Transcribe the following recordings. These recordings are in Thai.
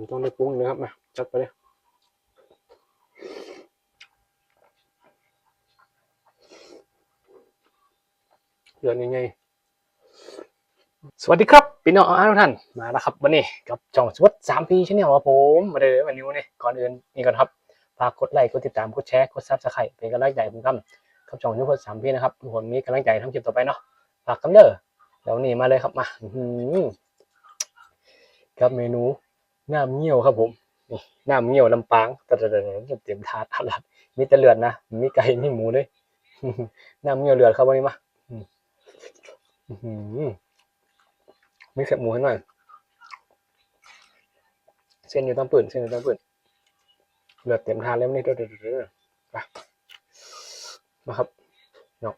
ผมต้องได้ปรุงนะครับมาจัดไปเลยเดือนยังไงสวัสดีครับพี่น้องทุกท่านมาแล้วครับวันนี้กับช่องสวัสดสามพีชแนลครับผมมาเลยวันนี้วันนี้ก่อนอื่นนี่ก่อนครับฝากกดไลค์กดติดตามกดแชร์กดซับสไครต์เป็นกำลังใจผมครับกับช่องยุพสามพีนะครับทุกคนมีกำลังใจทำคลิปต่อไปเนาะฝากกันเด้อแล้วนี่มาเลยครับมาอื้อหือกับเมนู น้ำเงี้ยวครับผมนี่น้ำเงี้ยวลำปางแต่แต่เต็มถาดถาดมีแต่เลือดนะมีไก่มีหมูด้วยน้ำเงี้ยวเลือดครับวันนี้มาไม่เสียบหมูให้หน่อยเส้นอยู่ตามปืนเส้นอยู่ตามปืนเลือดเต็มทานแล้วนี่เด้อเด้อเด้อเด้อไปมาครับเนาะ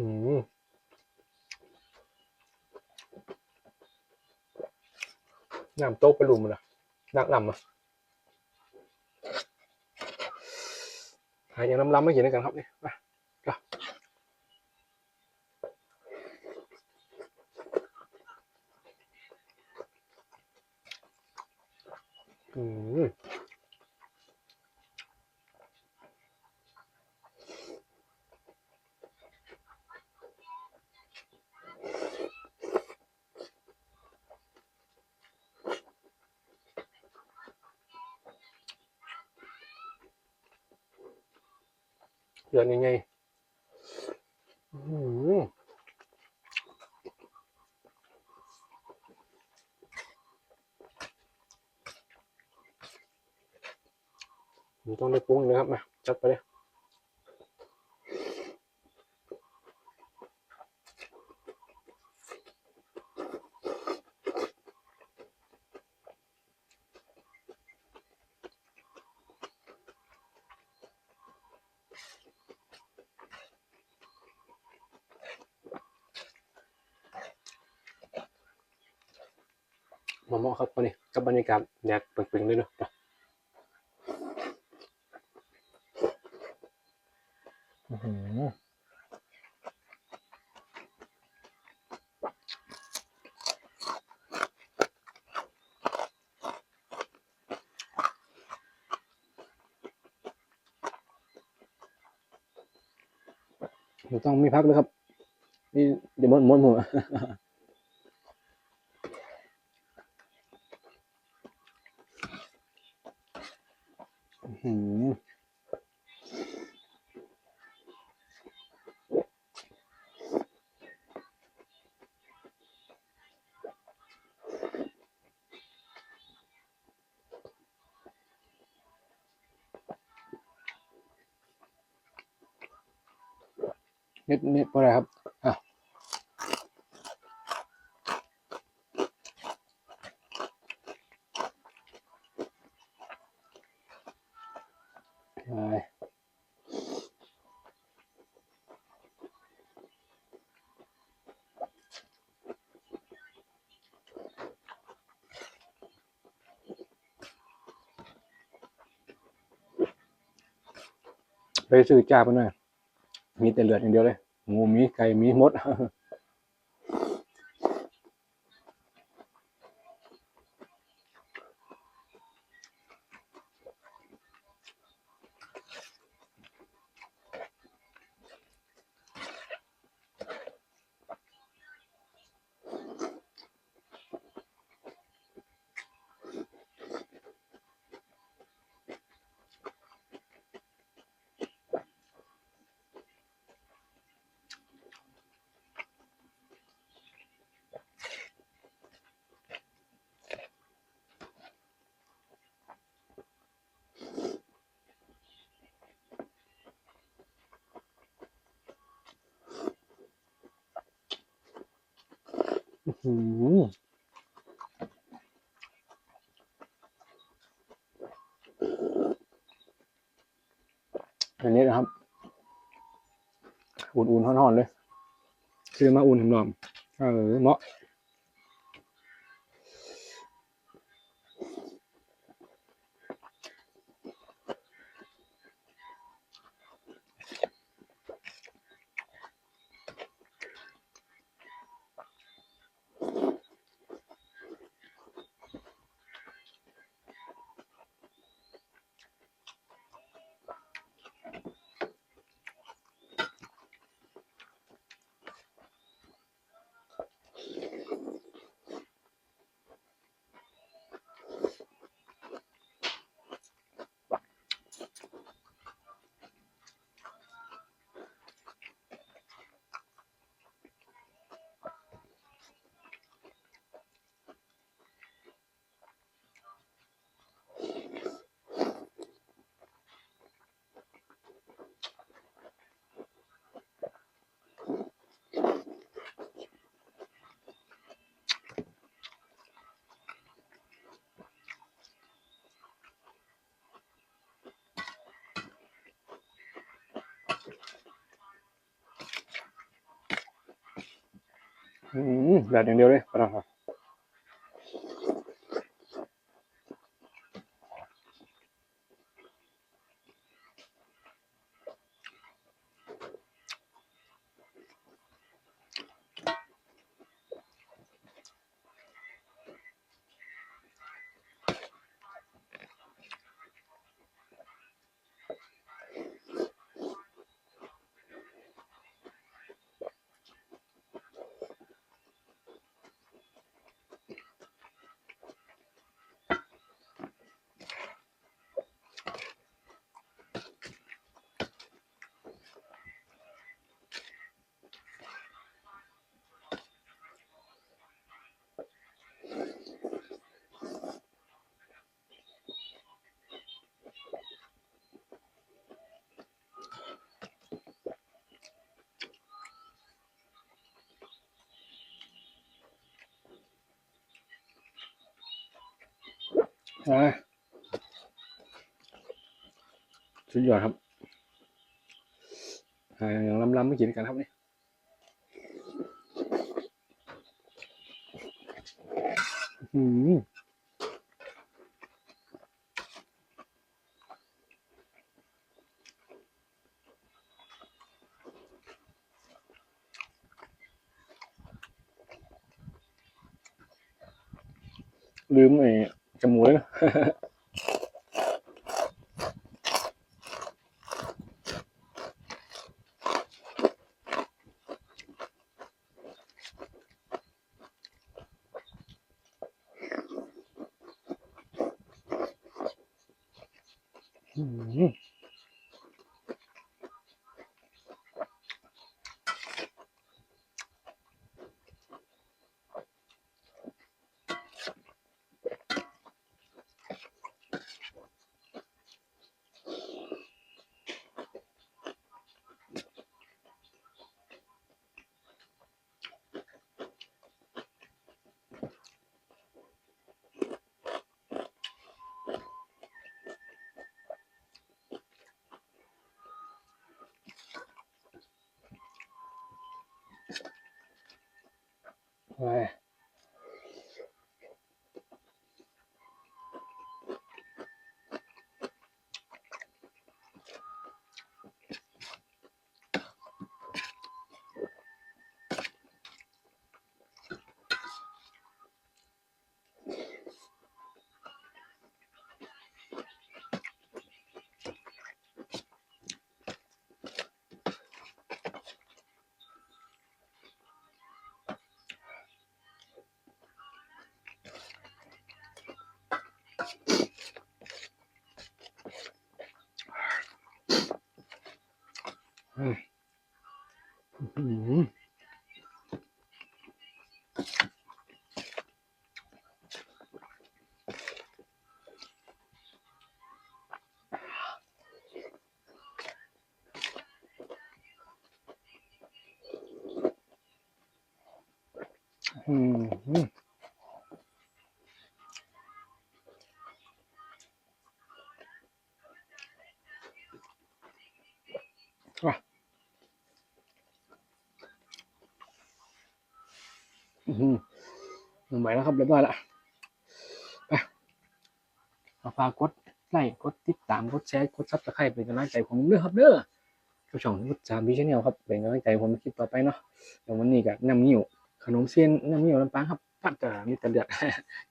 อืมน้ำโต๊ะไปรุมเลยนักนำอะหา เดือนยังไงมผมต้องได้ปรุงนะครับมาจัดไปเลย มาเหมาะครับวันนี้กับบรรยากาศแดดเปริงๆเลยเนาะไปอื้อหือมันต้องมีพักเลยครับ นี่เดี๋ยวมดมดหมด อื้อหือ เน็ตเน็ตอะไรครับ ไปซื้อจ้าไปหน่อยมีแต่เลือดอย่างเดียวเลยงูมีไก่มีมด หูอันนี้นะครับ อุ่นๆห่อนๆเลย คือมาอุ่นหอมๆเออเหมาะ อืมแบบ อย่างเดียวเลยปลาครับอ่าสุดยอดครับอ่าอย่างล้ำๆไม่กินกันครับนี่อืมลืมไอ้จมูกเลยนะ อืม ไอืมอืมอืมว่ะ อืมลงไปแล้วครับเรียบร้อยละไปมาฝากกดไลค์กดติดตามกดแชร์กดซับสไครป์เป็นกำลังใจผมเด้อครับเด้อทุกช่องทุกจามบีชแนลครับเป็นกำลังใจผมคลิปต่อไปเนาะเดี๋ยววันนี้ก็น้ำมิ้วขนมเส้นน้ำมิ้วลำปางครับปัดกับมีแต่เลือด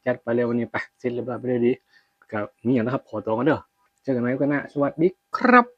จัดไปเลยวันนี้ไปเสร็จเรียบร้อยไปเลยดีกับมีอย่างนะครับขอตัวกันเด้อเจอกันใหม่กันหน้าสวัสดีครับ